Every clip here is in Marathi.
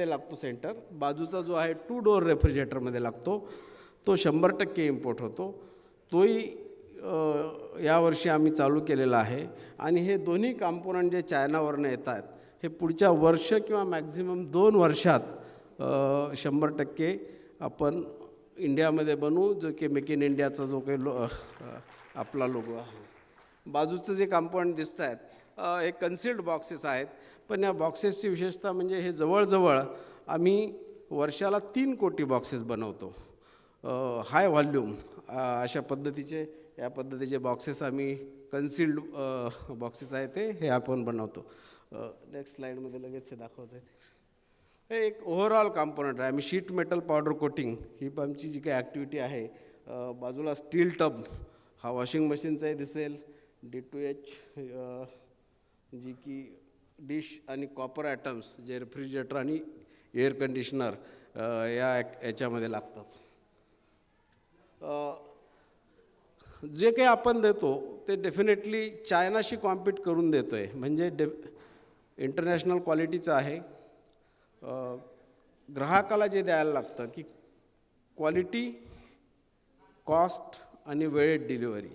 इंडियामध्ये लागतो सेंटर. बाजूचा जो आहे टू डोअर रेफ्रिजरेटरमध्ये लागतो. तो शंभर टक्के इम्पोर्ट होतो. तोही यावर्षी आम्ही चालू केलेला आहे. आणि हे दोन्ही कॉम्पोनंट जे चायनावरनं येत आहेत हे पुढच्या वर्ष किंवा मॅक्झिमम दोन वर्षात शंभर टक्के आपण इंडियामध्ये बनवू जो की मेक इन इंडियाचा जो काही लो आपला लोगो आहे. बाजूचं जे कंपाऊंड दिसत आहेत हे कन्सिल्ड बॉक्सेस आहेत. पण या बॉक्सेसची विशेषता म्हणजे हे जवळजवळ आम्ही वर्षाला तीन कोटी बॉक्सेस बनवतो. हाय व्हॉल्यूम अशा पद्धतीचे या पद्धतीचे बॉक्सेस आम्ही कन्सिल्ड बॉक्सेस आहे ते हे आपण बनवतो. नेक्स्ट स्लाईडमध्ये लगेच हे दाखवत आहे हे एक ओव्हरऑल कॉम्पोनंट आहे. आम्ही शीट मेटल पावडर कोटिंग ही पण आमची जी काही ॲक्टिव्हिटी आहे बाजूला स्टील टब हा वॉशिंग मशीनचाही दिसेल. डी टू एच जी की डिश आणि कॉपर ॲटम्स जे रेफ्रिजरेटर आणि एअर कंडिशनर या याच्यामध्ये लागतात. जे काही आपण देतो ते डेफिनेटली चायनाशी कॉम्पीट करून देतो आहे म्हणजे डे इंटरनॅशनल क्वालिटीचं आहे. ग्राहकाला जे द्यायला लागतं की क्वालिटी कॉस्ट आणि वेळेत डिलिव्हरी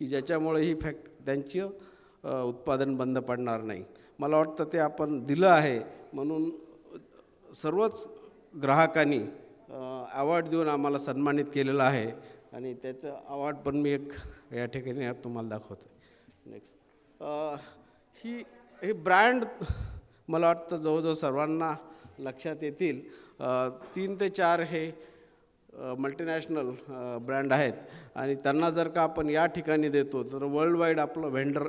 की ज्याच्यामुळे ही फॅक्ट त्यांची उत्पादन बंद पडणार नाही. मला वाटतं ते आपण दिलं आहे. म्हणून सर्वच ग्राहकांनी अवॉर्ड देऊन आम्हाला सन्मानित केलेलं आहे. आणि त्याचं अवॉर्ड पण मी एक या ठिकाणी तुम्हाला दाखवतो नेक्स्ट ही ही ब्रँड मला वाटतं जवळजवळ सर्वांना लक्षात येतील. तीन ते चार हे मल्टीनॅशनल ब्रँड आहेत. आणि त्यांना जर का आपण या ठिकाणी देतो तर वर्ल्ड वाईड आपलं व्हेंडर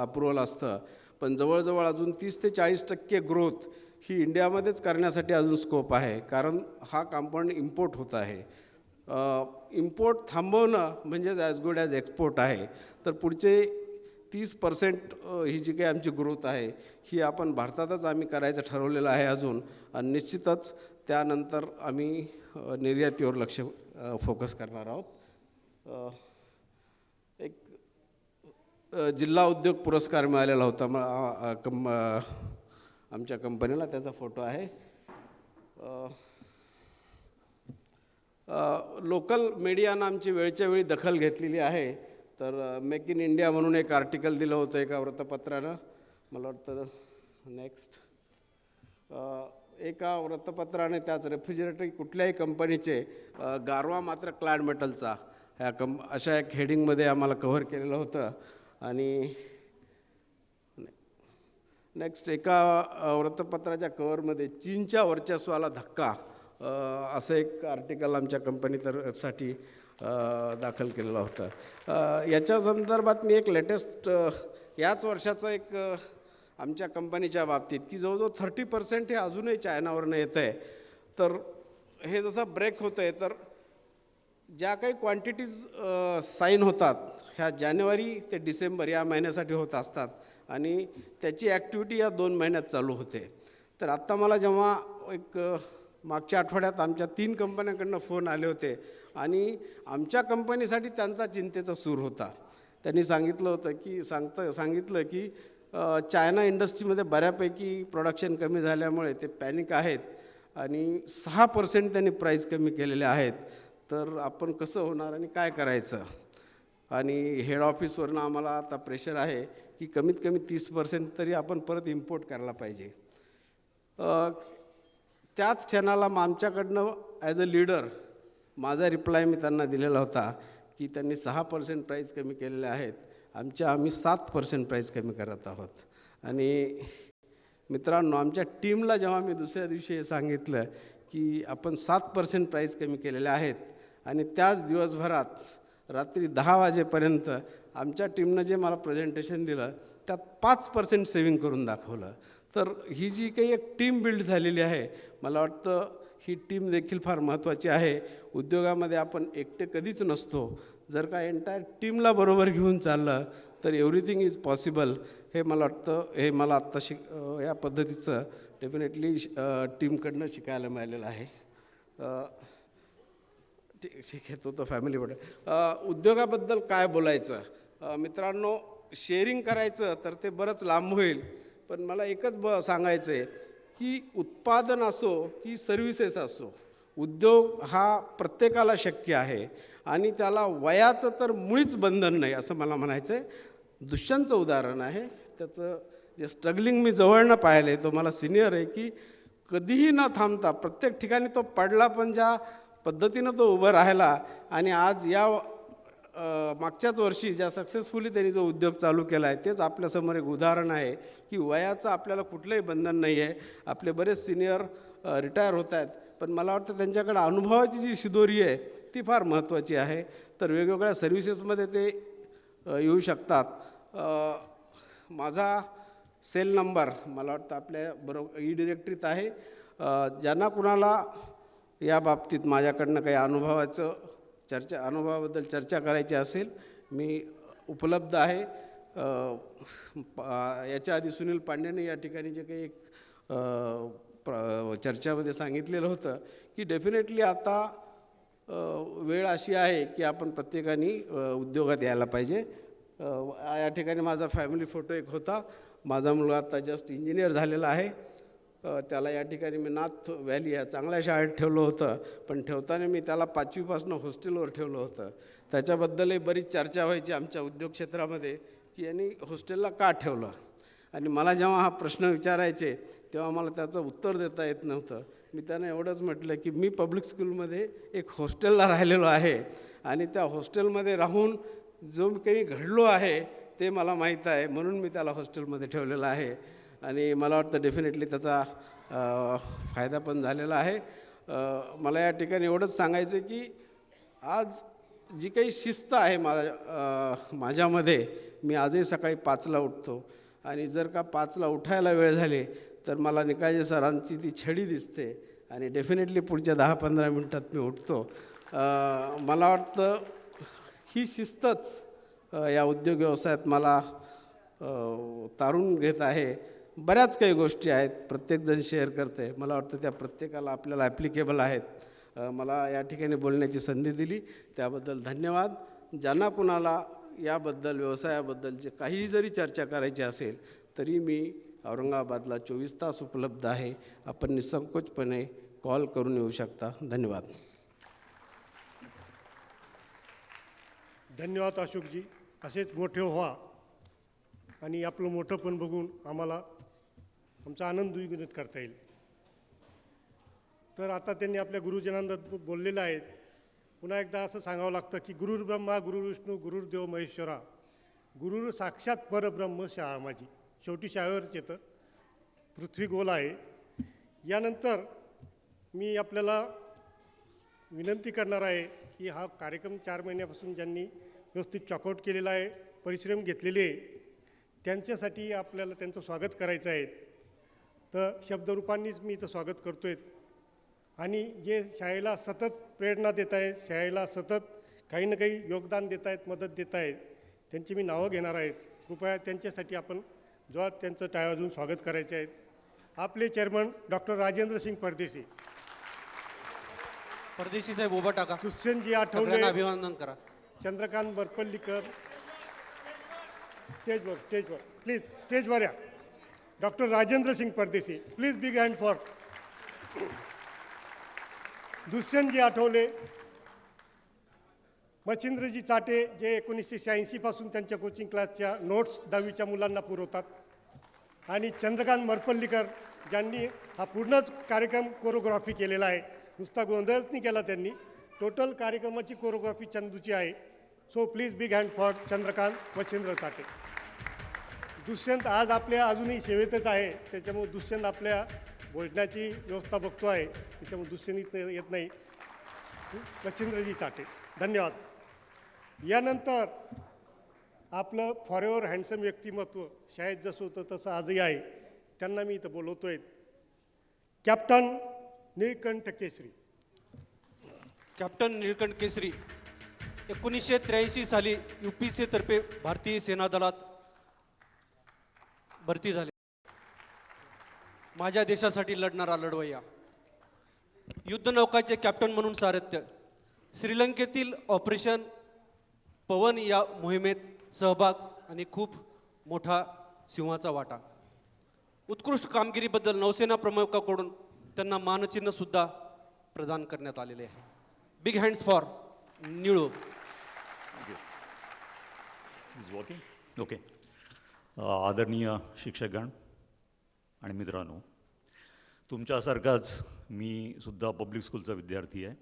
अप्रुव्हल असतं. पण जवळजवळ अजून तीस ते चाळीस टक्के ग्रोथ ही इंडियामध्येच करण्यासाठी अजून स्कोप आहे. कारण हा कंपाऊंड इम्पोर्ट होत आहे. इम्पोर्ट थांबवणं म्हणजेच ॲज गुड ॲज एक्सपोर्ट आहे. तर पुढचे तीस पर्सेंट ही जी काही आमची ग्रोथ आहे ही आपण भारतातच आम्ही करायचं ठरवलेलं आहे अजून. आणि निश्चितच त्यानंतर आम्ही निर्यातीवर लक्ष फोकस करणार आहोत. जिल्हा उद्योग पुरस्कार मिळालेला होता. म- कम कं आमच्या कंपनीला त्याचा फोटो आहे. लोकल मीडियानं आमची वेळच्या वेळी दखल घेतलेली आहे. तर मेक इन इंडिया म्हणून एक आर्टिकल दिलं होतं एका वृत्तपत्रानं. मला वाटतं नेक्स्ट एका वृत्तपत्राने त्याच रेफ्रिजरेटर कुठल्याही कंपनीचे गारवा मात्र क्लॅड मेटलचा ह्या कं अशा एक हेडिंगमध्ये आम्हाला कव्हर केलेलं होतं. आणि नेक्स्ट एका वृत्तपत्राच्या कवरमध्ये चीनच्या वर्चस्वाला धक्का असं एक आर्टिकल आमच्या कंपनी तर साठी दाखल केलेला होता. याच्या संदर्भात मी एक लेटेस्ट याच वर्षाचं एक आमच्या कंपनीच्या बाबतीत की जवळजवळ थर्टी पर्सेंट हे अजूनही चायनावरनं येतं आहे तर हे जसं ब्रेक होतं आहे तर ज्या काही क्वांटिटीज साईन होतात ह्या जानेवारी ते डिसेंबर या महिन्यासाठी होत असतात आणि त्याची ॲक्टिव्हिटी या दोन महिन्यात चालू होते. तर आत्ता मला जेव्हा एक मागच्या आठवड्यात आमच्या तीन कंपन्यांकडनं फोन आले होते आणि आमच्या कंपनीसाठी त्यांचा चिंतेचा सूर होता. त्यांनी सांगितलं होतं की सांगतं सांगितलं की चायना इंडस्ट्रीमध्ये बऱ्यापैकी प्रोडक्शन कमी झाल्यामुळे ते पॅनिक आहेत आणि सहा पर्सेंट त्यांनी प्राईस कमी केलेले आहेत. तर आपण कसं होणार आणि काय करायचं? आणि हेड ऑफिसवरनं आम्हाला आता प्रेशर आहे की कमीत कमी तीस पर्सेंट तरी आपण परत इम्पोर्ट करायला पाहिजे. त्याच क्षणाला मग आमच्याकडनं ॲज अ लीडर माझा रिप्लाय मी त्यांना दिलेला होता की त्यांनी सहा पर्सेंट प्राईस कमी केलेले आहेत. आमच्या आम्ही सात पर्सेंट प्राईस कमी करत आहोत. आणि मित्रांनो आमच्या टीमला जेव्हा मी दुसऱ्या दिवशी हे सांगितलं की आपण सात पर्सेंट प्राईस कमी केलेले आहेत आणि त्याच दिवसभरात रात्री दहा वाजेपर्यंत आमच्या टीमनं जे मला प्रेझेंटेशन दिलं त्यात पाच पर्सेंट सेविंग करून दाखवलं. तर ही जी काही एक टीम बिल्ड झालेली आहे मला वाटतं ही टीम देखील फार महत्त्वाची आहे. उद्योगामध्ये आपण एकटे कधीच नसतो. जर का एंटायर टीमला बरोबर घेऊन चाललं तर एव्हरीथिंग इज पॉसिबल हे मला वाटतं हे मला आत्ता शिक या पद्धतीचं डेफिनेटली टीमकडनं शिकायला मिळालेलं आहे. ठीक ठीक आहे तो तो फॅमिली बरोबर उद्योगाबद्दल काय बोलायचं? मित्रांनो शेअरिंग करायचं तर ते बरंच लांब होईल. पण मला एकच ब सांगायचं आहे की उत्पादन असो की सर्व्हिसेस असो उद्योग हा प्रत्येकाला शक्य आहे. आणि त्याला वयाचं तर मुळीच बंधन नाही असं मला म्हणायचं आहे दुष्यंतचं उदाहरण आहे. त्याचं जे स्ट्रगलिंग मी जवळनं पाहिलं आहे तो मला सिनियर आहे की कधीही न थांबता प्रत्येक ठिकाणी तो पडला पण ज्या पद्धतीनं तो उभं राहिला आणि आज या मागच्याच वर्षी ज्या सक्सेसफुली त्यांनी जो उद्योग चालू केला आहे तेच आपल्यासमोर एक उदाहरण आहे की वयाचं आपल्याला कुठलंही बंधन नाही आहे. आपले बरेच सिनियर रिटायर होत आहेत. पण मला वाटतं त्यांच्याकडे अनुभवाची जी शिदोरी आहे ती फार महत्त्वाची आहे. तर वेगवेगळ्या सर्व्हिसेसमध्ये ते येऊ शकतात. माझा सेल नंबर मला वाटतं आपल्या बरोबर ई डिरेक्टरीत आहे ज्यांना कुणाला या बाबतीत माझ्याकडनं काही अनुभवाचं चर्चा अनुभवाबद्दल चर्चा करायची असेल मी उपलब्ध आहे. याच्या आधी सुनील पांडेने या ठिकाणी जे काही एक प्र- चर्चामध्ये सांगितलेलं होतं की डेफिनेटली आता वेळ अशी आहे की आपण प्रत्येकाने उद्योगात यायला पाहिजे. या ठिकाणी माझा फॅमिली फोटो एक होता. माझा मुलगा आता जस्ट इंजिनियर झालेला आहे. त्याला या ठिकाणी मी नाथ व्हॅली या चांगल्या शाळेत ठेवलं होतं. पण ठेवताना मी त्याला पाचवीपासून हॉस्टेलवर ठेवलं होतं. त्याच्याबद्दलही बरीच चर्चा व्हायची आमच्या उद्योग क्षेत्रामध्ये की यांनी हॉस्टेलला का ठेवलं? आणि मला जेव्हा हा प्रश्न विचारायचे तेव्हा मला त्याचं उत्तर देता येत नव्हतं. मी त्यांना एवढंच म्हटलं की मी पब्लिक स्कूलमध्ये एक हॉस्टेलला राहिलेलो आहे आणि त्या हॉस्टेलमध्ये राहून जो काही घडलो आहे ते मला माहीत आहे म्हणून मी त्याला हॉस्टेलमध्ये ठेवलेलं आहे. आणि मला वाटतं डेफिनेटली त्याचा फायदा पण झालेला आहे. मला या ठिकाणी एवढंच सांगायचं की आज जी काही शिस्त आहे माझ्या माझ्यामध्ये मी आजही सकाळी पाचला उठतो. आणि जर का पाचला उठायला वेळ झाली तर मला निकाजे सरांची ती छडी दिसते. आणि डेफिनेटली पुढच्या दहा पंधरा मिनटात मी उठतो. मला वाटतं ही शिस्तच या उद्योग व्यवसायात मला तारून घेत आहे. बऱ्याच काही गोष्टी आहेत. प्रत्येकजण शेअर करते मला वाटतं त्या प्रत्येकाला आपल्याला ॲप्लिकेबल आहेत. मला या ठिकाणी बोलण्याची संधी दिली. त्याबद्दल धन्यवाद. ज्यांना कुणाला याबद्दल व्यवसायाबद्दल जे काहीही जरी चर्चा करायची असेल तरी मी औरंगाबादला चोवीस तास उपलब्ध आहे. आपण निसंकोचपणे कॉल करून येऊ शकता. धन्यवाद. धन्यवाद अशोकजी. असेच मोठे व्हा. आणि आपलं मोठं पण बघून आम्हाला आमचा आनंद द्विगुणित करता येईल. तर आता त्यांनी आपल्या गुरुजनांना बोललेलं आहे. पुन्हा एकदा असं सांगावं लागतं की गुरुर ब्रह्मा गुरु विष्णू गुरुर्देव महेश्वरा गुरुर साक्षात परब्रह्म शाळा माझी शेवटी शाळेवरच येतं. पृथ्वी गोल आहे. यानंतर मी आपल्याला विनंती करणार आहे की हा कार्यक्रम चार महिन्यापासून ज्यांनी व्यवस्थित चॉकआउट केलेला आहे परिश्रम घेतलेले आहे त्यांच्यासाठी आपल्याला त्यांचं स्वागत करायचं आहे. तर शब्दरूपांनीच मी इथं स्वागत करतो आहे आणि जे शाळेला सतत प्रेरणा देत आहेत शाळेला सतत काही ना काही योगदान देत आहेत मदत देत आहेत त्यांची मी नावं घेणार आहेत. कृपया त्यांच्यासाठी आपण जोरात त्यांचं टाळ वाजवून स्वागत करायचे आहेत. आपले चेअरमन डॉक्टर राजेंद्र सिंग परदेशी. परदेशी साहेब उभा टाका. दुष्यंतजी आठवले. अभिवादन करा. चंद्रकांत बरपल्लीकर. स्टेजवर स्टेजवर. प्लीज स्टेजवर या. Doctor Rajendra Singh Pardeshi. Please big hand for दुष्यंतजी Athawale. मच्छिंद्रजी Chate जे एकोणीसशे शहाऐंशीपासून त्यांच्या कोचिंग क्लासच्या नोट्स दहावीच्या मुलांना पुरवतात. आणि चंद्रकांत मरपल्लीकर ज्यांनी हा पूर्णच कार्यक्रम कोरिओग्राफी केलेला आहे. नुसता गोंधळच नाही केला त्यांनी. टोटल कार्यक्रमाची कोरिओग्राफी चंदूची आहे. So please big hand for Chandrakant Machhindra Chate. Dushyant आज आपल्या अजूनही सेवेतच आहे. त्याच्यामुळे दुष्यंत आपल्या भोजनाची व्यवस्था बघतो आहे. त्याच्यामुळे दुष्यंत इथं येत नाही. मच्छिंद्रजी चाटे धन्यवाद. यानंतर आपलं फॉरेवर हँडसम व्यक्तिमत्व शाळेत जसं होतं तसं आजही आहे. त्यांना मी इथं बोलवतो आहे कॅप्टन निळकंठ केसरी. कॅप्टन निळकंठ केसरी एकोणीसशे त्र्याऐंशी साली यू पी सी तर्फे भारतीय सेना दलात भरती झाले. माझ्या देशासाठी लढणारा लढवय्या. युद्धनौकाचे कॅप्टन म्हणून सारथ्य. श्रीलंकेतील ऑपरेशन पवन या मोहिमेत सहभाग आणि खूप मोठा सिंहाचा वाटा. उत्कृष्ट कामगिरीबद्दल नौसेना प्रमुखाकडून त्यांना मानचिन्हसुद्धा प्रदान करण्यात आलेले आहे. Big hands for Nilu okay okay आदरणीय शिक्षकगण आणि मित्रांनो तुमच्यासारखाच मी सुद्धा पब्लिक स्कूलचा विद्यार्थी आहे.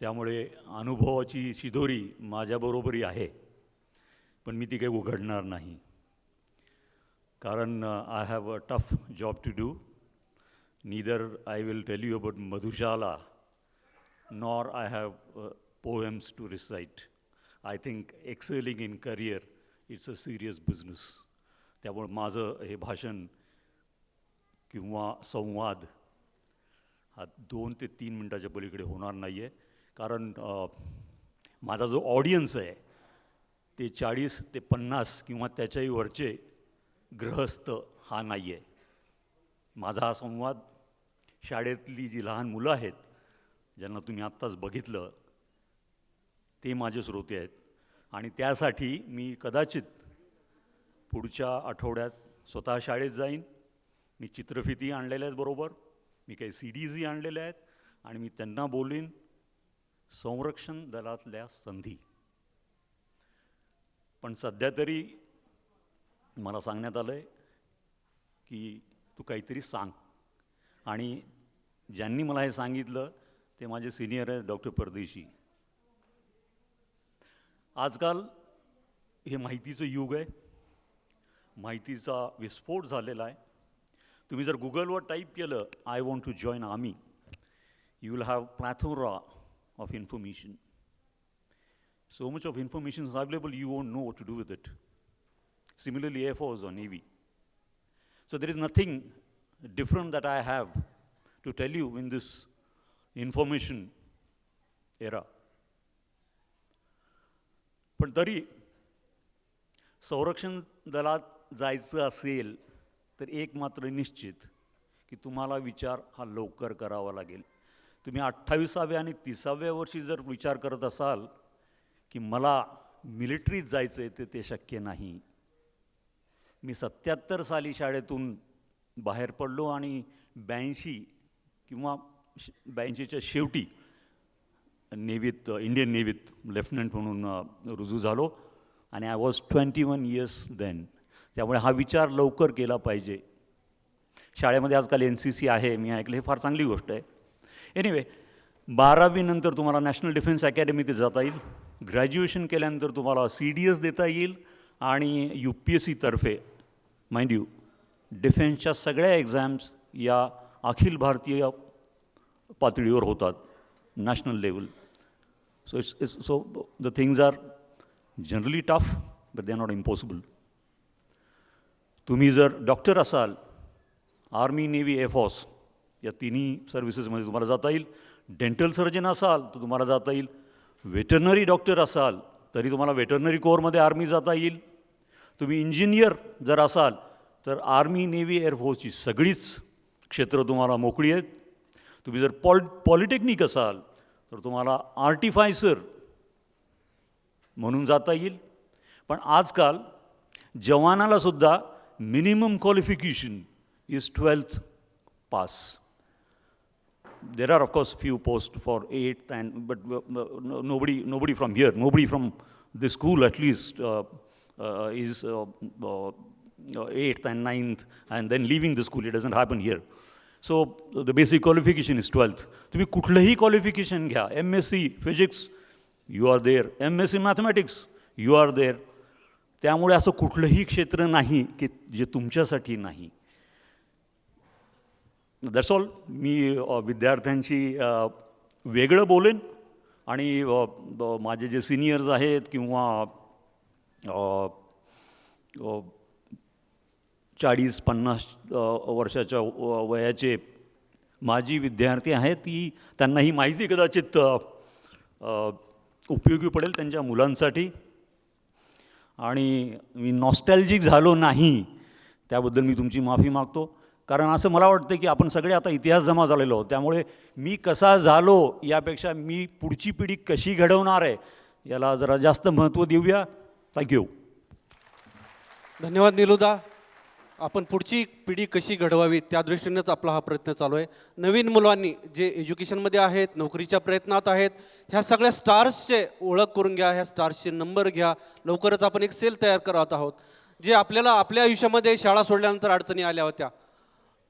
त्यामुळे अनुभवाची शिदोरी माझ्याबरोबरही आहे पण मी ती काही उघडणार नाही. कारण I have a tough job to do neither I will tell you about Madhushala nor I have poems to recite I think excelling in career it's a serious business त्यामुळे माझं हे भाषण किंवा संवाद हा दोन ते तीन मिनटाच्या पलीकडे होणार नाही आहे कारण माझा जो ऑडियन्स आहे ते चाळीस ते पन्नास किंवा त्याच्याही वरचे गृहस्थ हा नाही आहे माझा हा संवाद शाळेतली जी लहान मुलं आहेत ज्यांना तुम्ही आत्ताच बघितलं ते माझे श्रोते आहेत. आणि त्यासाठी मी कदाचित पुढच्या आठवड्यात स्वतः शाळेत जाईन. मी चित्रफिती आणलेल्या आहेत बरोबर. मी काही सी डीजही आणलेल्या आहेत आणि मी त्यांना बोलीन संरक्षण दलातल्या संधी. पण सध्या तरी मला सांगण्यात आलं आहे की तू काहीतरी सांग. आणि ज्यांनी मला हे सांगितलं ते माझे सिनियर आहेत डॉक्टर परदेशी. आजकाल हे माहितीचं युग आहे माहितीचा विस्फोट झालेला आहे तुम्ही जर गुगलवर टाईप केलं I want to join army you will have plethora of information so much of information is available you won't know what to do with it similarly air force or navy so there is nothing different that i have to tell you in this information era पण तरी संरक्षण दलात जायचं असेल तर एक मात्र निश्चित की तुम्हाला विचार हा लवकर करावा लागेल. तुम्ही अठ्ठावीसाव्या आणि तिसाव्या वर्षी जर विचार करत असाल की मला मिलिटरीत जायचं आहे ते ते शक्य नाही. मी सत्याहत्तर साली शाळेतून बाहेर पडलो आणि ब्याऐंशी किंवा श- ब्याऐंशीच्या शेवटी नेव्हीत इंडियन नेव्हीत लेफ्टनंट म्हणून रुजू झालो. आणि I was twenty one years then त्यामुळे हा विचार लवकर केला पाहिजे. शाळेमध्ये आजकाल एन सी सी आहे मी ऐकलं हे फार चांगली गोष्ट आहे. एनिवे बारावीनंतर तुम्हाला नॅशनल डिफेन्स अकॅडमीत जाता येईल. ग्रॅज्युएशन केल्यानंतर तुम्हाला सी डी एस देता येईल आणि यू पी एस सीतर्फे माइंड यू डिफेन्सच्या सगळ्या एक्झाम्स या अखिल भारतीय पातळीवर होतात national level so it's, it's, so the things are generally tough but they are not impossible तुम्ही जर डॉक्टर असाल आर्मी नेव्ही एअरफोर्स या तिन्ही सर्व्हिसेसमध्ये तुम्हाला जाता येईल. डेंटल सर्जन असाल तर तुम्हाला जाता येईल. वेटरनरी डॉक्टर असाल तरी तुम्हाला वेटरनरी कोअरमध्ये आर्मी जाता येईल. तुम्ही इंजिनियर जर असाल तर आर्मी नेव्ही एअरफोर्सची सगळीच क्षेत्र तुम्हाला मोकळी आहेत. तुम्ही जर पॉल पॉलिटेक्निक असाल तर तुम्हाला आर्टिफायसर म्हणून जाता येईल पण आजकाल जवानालासुद्धा minimum qualification is twelfth pass there are of course few posts for eighth and but uh, no- nobody nobody from here nobody from this school at least uh, uh, is uh, uh, uh, eighth and ninth and then leaving the school it doesn't happen here So the basic qualification is twelfth तुम्ही कुठलंही क्वालिफिकेशन घ्या. M S C physics you are there M S C mathematics you are there त्यामुळे असं कुठलंही क्षेत्र नाही की जे तुमच्यासाठी नाही. दॅट्स ऑल मी विद्यार्थ्यांशी वेगळं बोलेन आणि माझे जे सिनियर्स आहेत किंवा चाळीस पन्नास वर्षाच्या व- वयाचे माजी विद्यार्थी आहेत ती त्यांना ही माहिती कदाचित उपयोगी पडेल त्यांच्या मुलांसाठी. आणि मी नॉस्टॅल्जिक झालो नाही त्याबद्दल मी तुमची माफी मागतो. कारण असं मला वाटतं की आपण सगळे आता इतिहास जमा झालेलो आहोत त्यामुळे मी कसा झालो यापेक्षा मी पुढची पिढी कशी घडवणार आहे याला जरा जास्त महत्त्व देऊया. थँक्यू धन्यवाद निलुदा. आपण पुढची पिढी कशी घडवावी त्या दृष्टीनेच आपला हा प्रयत्न चालू आहे. नवीन मुलांनी जे एज्युकेशनमध्ये आहेत नोकरीच्या प्रयत्नात आहेत ह्या सगळ्या स्टार्सचे ओळख करून घ्या ह्या स्टार्सचे नंबर घ्या. लवकरच आपण एक सेल तयार करत आहोत. जे आपल्याला आपल्या आयुष्यामध्ये शाळा सोडल्यानंतर अडचणी आल्या होत्या.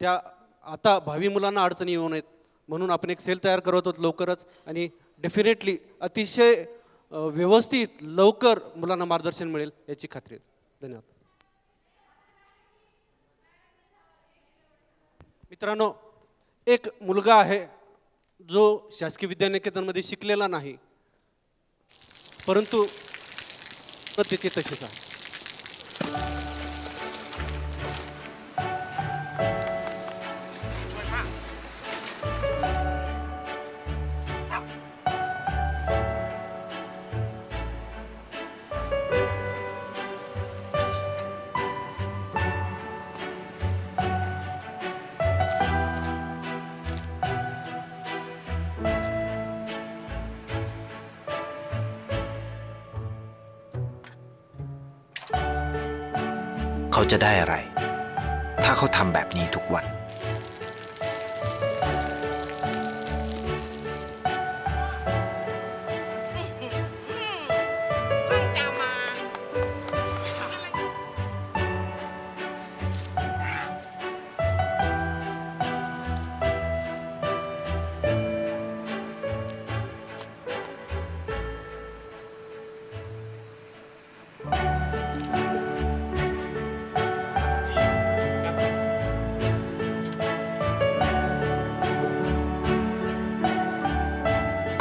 त्या आता भावी मुलांना अडचणी येऊ नयेत. म्हणून आपण एक सेल तयार करत आहोत लवकरच. आणि डेफिनेटली अतिशय व्यवस्थित लवकर मुलांना मार्गदर्शन मिळेल याची खात्री धन्यवाद. मित्रांनो एक मुलगा आहे जो शासकीय विद्यानिकेतनमध्ये शिकलेला नाही परंतु त्याची तशीच आहे. เขาจะได้อะไร ถ้าเขาทำแบบนี้ทุกวัน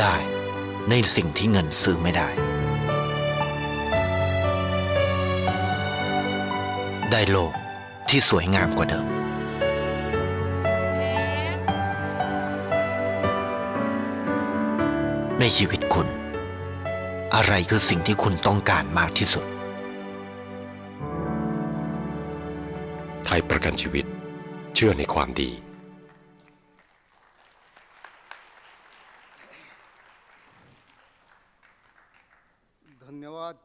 ได้ ในสิ่งที่เงินซื้อไม่ได้ ได้โลกที่สวยงามกว่าเดิม ในชีวิตคุณ อะไรคือสิ่งที่คุณต้องการมากที่สุด ไทยประกันชีวิต เชื่อในความดี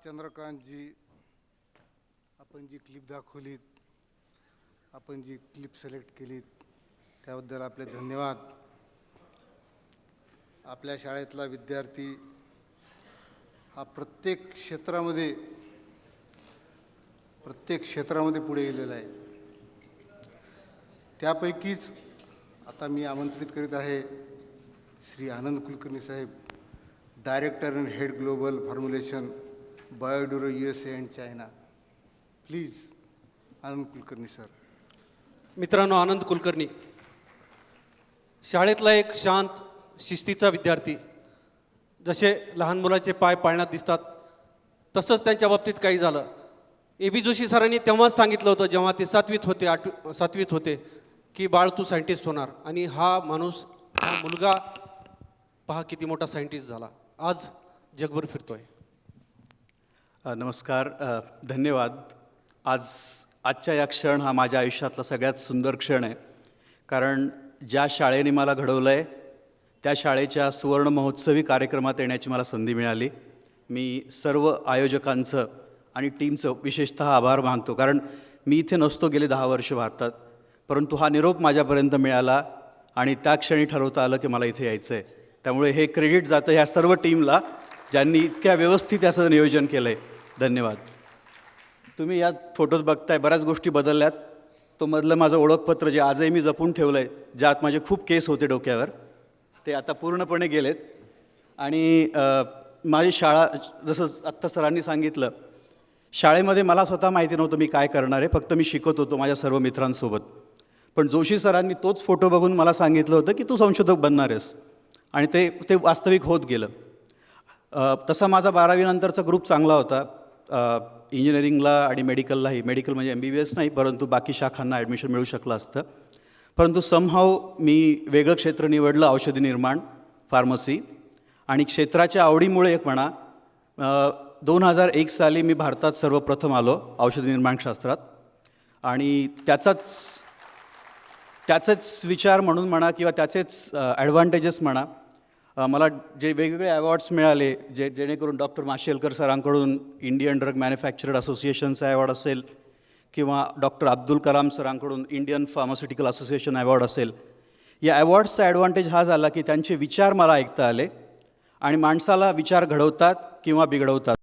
चंद्रकांतजी आपण जी क्लिप दाखवलीत आपण जी क्लिप सिलेक्ट केलीत त्याबद्दल आपले धन्यवाद. आपल्या शाळेतला विद्यार्थी हा प्रत्येक क्षेत्रामध्ये प्रत्येक क्षेत्रामध्ये पुढे गेलेला आहे. त्यापैकीच आता मी आमंत्रित करीत आहे Shri Anand Kulkarni saheb director and head global formulation BioDuro U S A and China please Anand Kulkarni sir मित्रांनो आनंद कुलकर्णी. शाळेतला एक शांत शिस्तीचा विद्यार्थी. जसे लहान मुलाचे पाय पाळण्यात दिसतात तसंच त्यांच्या बाबतीत काही झालं. ए बी जोशी सरांनी तेव्हाच सांगितलं होतं जेव्हा ते सातवीत होते आठ सातवीत होते की बाळ तू सायंटिस्ट होणार. आणि हा माणूस हा मुलगा पहा किती मोठा सायंटिस्ट झाला. आज जगभर फिरतोय. नमस्कार धन्यवाद. आज आजच्या या क्षण हा माझ्या आयुष्यातला सगळ्यात सुंदर क्षण आहे. कारण ज्या शाळेने मला घडवलं आहे त्या शाळेच्या सुवर्ण महोत्सवी कार्यक्रमात येण्याची मला संधी मिळाली. मी सर्व आयोजकांचं आणि टीमचं विशेषतः आभार मानतो. कारण मी इथे नसतो गेले दहा वर्ष भारतात. परंतु हा निरोप माझ्यापर्यंत मिळाला आणि त्या क्षणी ठरवता आलं की मला इथे यायचं आहे त्यामुळे हे क्रेडिट जातं ह्या सर्व टीमला ज्यांनी इतक्या व्यवस्थित याचं नियोजन केलं आहे धन्यवाद. तुम्ही यात फोटोत बघताय बऱ्याच गोष्टी बदलल्यात. तो मधलं माझं ओळखपत्र जे आजही मी जपून ठेवलं आहे ज्यात माझे खूप केस होते डोक्यावर ते आता पूर्णपणे गेलेत. आणि माझी शाळा जसं आत्ता सरांनी सांगितलं शाळेमध्ये मला स्वतः माहिती नव्हतं मी काय करणार आहे फक्त मी शिकत होतो माझ्या सर्व मित्रांसोबत. पण जोशी सरांनी तोच फोटो बघून मला सांगितलं होतं की तू संशोधक बनणार आहेस. आणि ते ते वास्तविक होत गेलं. तसा माझा बारावीनंतरचा ग्रुप चांगला होता. इंजिनिअरिंगला आणि मेडिकललाही मेडिकल म्हणजे एम बी बी एस नाही परंतु बाकी शाखांना ॲडमिशन मिळू शकलं असतं. परंतु समहाव मी वेगळं क्षेत्र निवडलं औषधी निर्माण फार्मसी आणि क्षेत्राच्या आवडीमुळे एक म्हणा दोन हजार एक साली मी भारतात सर्वप्रथम आलो औषधी निर्माणशास्त्रात आणि त्याचाच त्याचेच विचार म्हणून म्हणा किंवा त्याचेच ॲडव्हान्टेजेस म्हणा मला जे वेगवेगळे अवॉर्ड्स मिळाले जे जेणेकरून डॉक्टर माशेलकर सरांकडून इंडियन ड्रग मॅन्युफॅक्चरर असोसिएशनचा अवॉर्ड असेल किंवा डॉक्टर अब्दुल कलाम सरांकडून इंडियन फार्मास्युटिकल असोसिएशन अवॉर्ड असेल. या अवॉर्ड्सचा ॲडव्हान्टेज हा झाला की त्यांचे विचार मला ऐकता आले आणि माणसाला विचार घडवतात किंवा बिघडवतात.